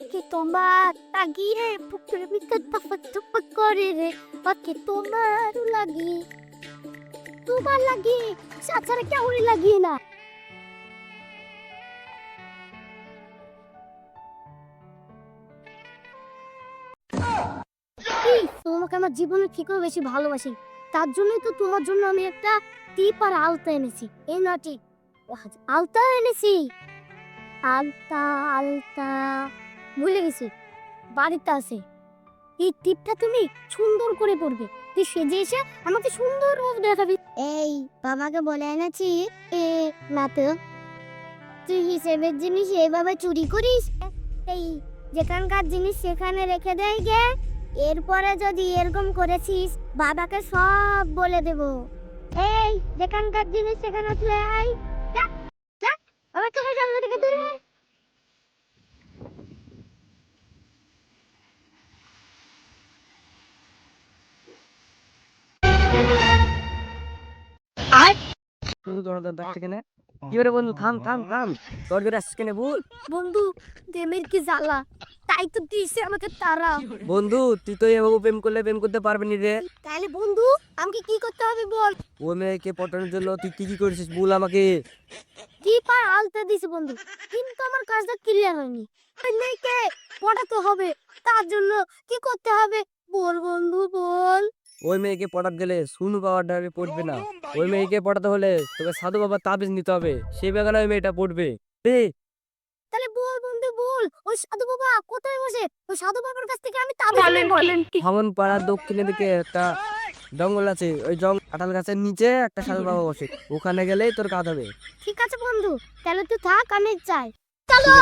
que tomar tagiye pukre bika tafa tupa করে রে ওকে তোমার লাগি তোমার লাগি সাছাড়া কেউ লাগি না তোমাকে আমার জীবনের থেকেও বেশি ভালোবাসি তার জন্যই তো তোমার জন্য আমি একটা টিপ আর আলতা এনেছি। এই না টিপ আলতা এনেছি। আলতা আলতা ভুলে গেছি। বাড়িতে আছে। এই টিপটা তুমি সুন্দর করে পরবে তুই সেজে এসে আমাকে সুন্দর রূপ দেখাবি। এই, বাবাকে বলে এনেছি। এ, না তো। তুই হিসেবের জিনিস এভাবে চুরি করিস? এই, যেখানকার জিনিস সেখানে রেখে দেয় গে। এরপরে যদি এরকম করেছিস, বাবাকে সব বলে দেব। এই, যেখানকার জিনিস সেখানে তুলে আয়। করে বন্ধু? থাম থাম থাম। তোর আসছিস কেনে বন্ধু প্রেমের কি জ্বালা? তাই তো দিয়েছে আমাকে তারা। বন্ধু তুই তো এভাবে প্রেম করলে প্রেম করতে পারবি নি রে। তাহলে বন্ধু আমাকে কি করতে হবে বল? ও মেয়েকে পটানোর জন্য তুই কি কি করেছিস বল আমাকে? কি পার আলতে দিছে বন্ধু। কিন্তু আমার কাজটা ক্লিয়ার হয়নি। মেয়েকে পড়াতে হবে। তার জন্য কি করতে হবে? বল বন্ধু বল। ওই মেয়েকে পটাতে গেলে শুনু পাওয়ার ডাবে পড়বে না। ওই মেয়েকে পটাতে হলে তোকে সাধু বাবার তাবিজ নিতে হবে। সেই বেগানে ওই মেয়েটা পড়বে তাহলে বল বন্ধু বল। ওই সাধু বাবা কোথায় বসে? ওই সাধু বাবার কাছ থেকে আমি তাবিজ বলেন কি? ভাঙন পাড়ার দক্ষিণে দিকে একটা জঙ্গল আছে। ওই জঙ্গল কাঁঠাল গাছের নিচে একটা সাধু বাবা বসে। ওখানে গেলেই তোর কাজ হবে। ঠিক আছে বন্ধু তাহলে তুই থাক আমি যাই। চলো!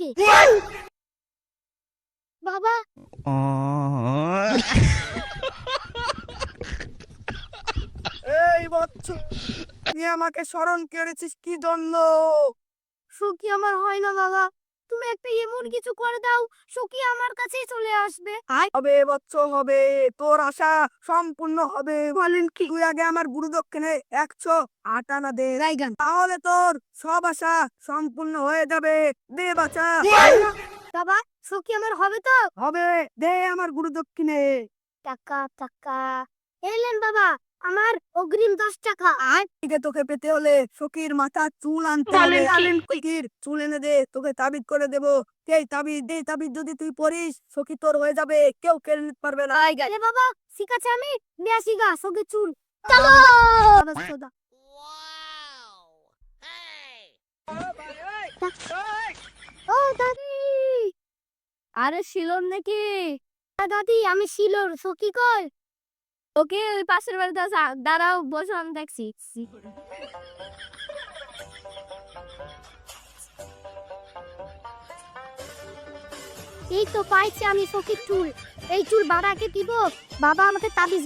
বাবাকে বাবা। এই বচ্চ তুই আমাকে স্মরণ করেছিস কি জন্য? সুখী আমার হয় না বাবা তুমি একটা এমন কিছু করে দাও সুখী আমার কাছেই চলে আসবে। হবে বচ্চ হবে তোর আশা সম্পূর্ণ হবে। বলেন কি? তুই আগে আমার গুরু দক্ষিণে একশো আটানা দে। রাইগান তাহলে তোর সব আশা সম্পূর্ণ হয়ে যাবে। দে বাচ্চা বাবা সুখী আমার হবে তো? হবে। দে আমার গুরু দক্ষিণে। টাকা টাকা। এলেন বাবা। আমার অগ্রিম দশ টাকা। আয় থেকে তোকে পেতে হলে সখীর মাথা চুল আনতে হবে। সখীর চুল এনে দে তোকে তাবিজ করে দেব। এই তাবিজ দে তাবিজ যদি তুই পড়িস সখী তোর হয়ে যাবে। কেউ কেড়ে নিতে পারবে না। আরে বাবা ঠিক আছে আমি? নিয়ে আসি গা সঙ্গে চুল। চলো! ও দাদি! আরে শিলর নাকি? দাদি আমি শিলর সখী কই? ওকে ওই পাশের বাড়িতে আছে দাঁড়াও বসো আমি দেখছি। এই তো পাইছি আমি সখীর চুল। এই চুল বাবাকে দিব বাবা আমাকে তাবিজ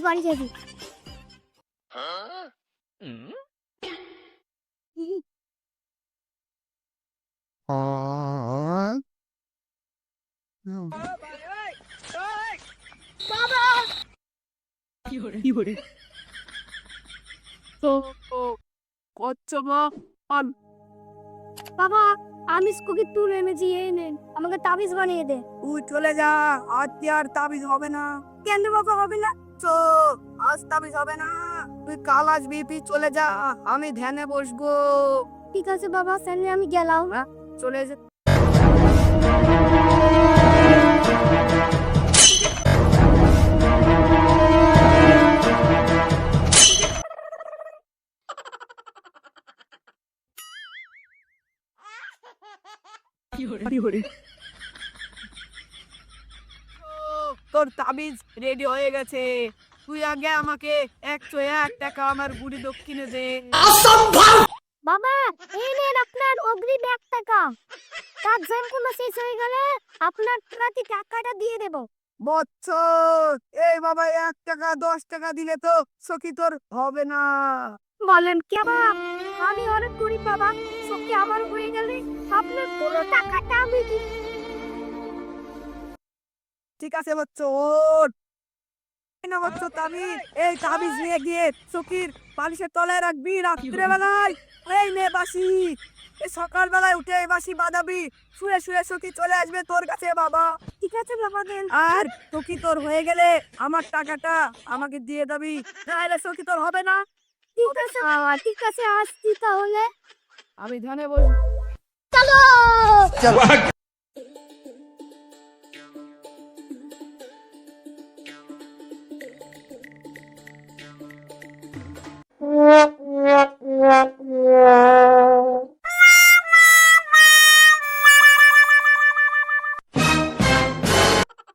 বানিয়ে দেবে তো কচ্ছপা বাবা আমি সখীর চুল এনেছি এই নেন আমাকে তাবিজ বানিয়ে দে। তুই চলে যা আজ আর তাবিজ হবে না। কেন বাবা হবে না? তো আজ তাবিজ হবে না। তুই কাল আসবি তুই চলে যা আমি ধ্যানে বসবো। ঠিক আছে বাবা সামনে আমি গেলাম। চলে যা। তোর তাবিজ রেডি হয়ে গেছে। তুই আগে আমাকে একশো এক টাকা আমার বুড়ি দক্ষিণে দে। বাবা এই নেন আপনার অগ্রিম এক টাকা। কাজ সম্পূর্ণ শেষ হয়ে গেলে আপনার প্রতি টাকাটা দিয়ে দেব। বচ্চর এই বাবা এক টাকা দশ টাকা দিলে তো সখী তোর হবে না। বলেন কি বাবা? আমি অনেক গরিব বাবা সত্যি আমার হয়ে গেলে আপনার পুরো টাকাটা আমি দিব ঠিক আছে বচ্চ ওর এই তাবিজ এই তাবিজ নিয়ে গিয়ে চকির বালিশের তলায় রাখবি রাত্রে বেলায় এই নে বাসি এই সকাল বেলায় উঠে বাসি বাঁধাবি। শুয়ে শুয়ে সখী চলে আসবে তোর কাছে বাবা। ঠিক আছে বাবা দেন। আর সখী তোর হয়ে গেলে আমার টাকাটা আমাকে দিয়ে দিবি। নাহলে সখী তোর হবে না। ঠিক আছে বাবা ঠিক আছে আসছি তাহলে। আমি ধানে বল চলো।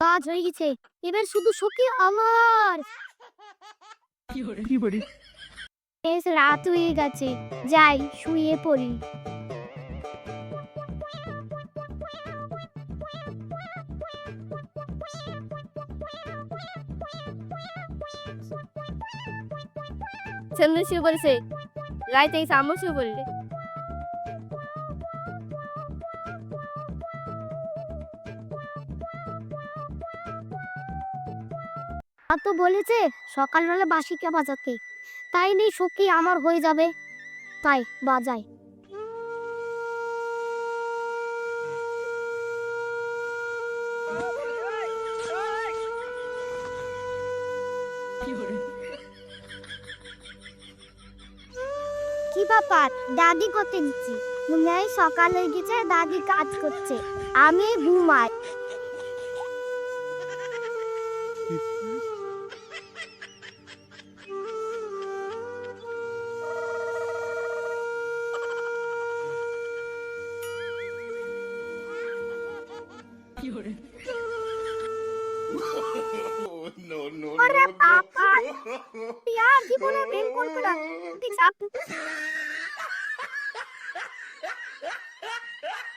কাজ হয়ে গেছে। এবার শুধু সখী আমার। কি বলি? বেশ রাত হয়ে গেছে। যাই, শুয়ে পড়ি। চন্দন শুয়ে পড়েছে রাইতে এসে আম্মু শুয়ে তো বলেছে, সকালবেলা বাসিকে বাজাতে। তাই নেই সখী আমার হয়ে যাবে। তাই বাজাই কি দাদি করতে দিচ্ছি? মনে হয় সকাল গেছে, দাদি কাজ করছে। আমি ঘুমাই। ওরে no, বাবা no. ইয়ার জীবনে প্রেম করবে না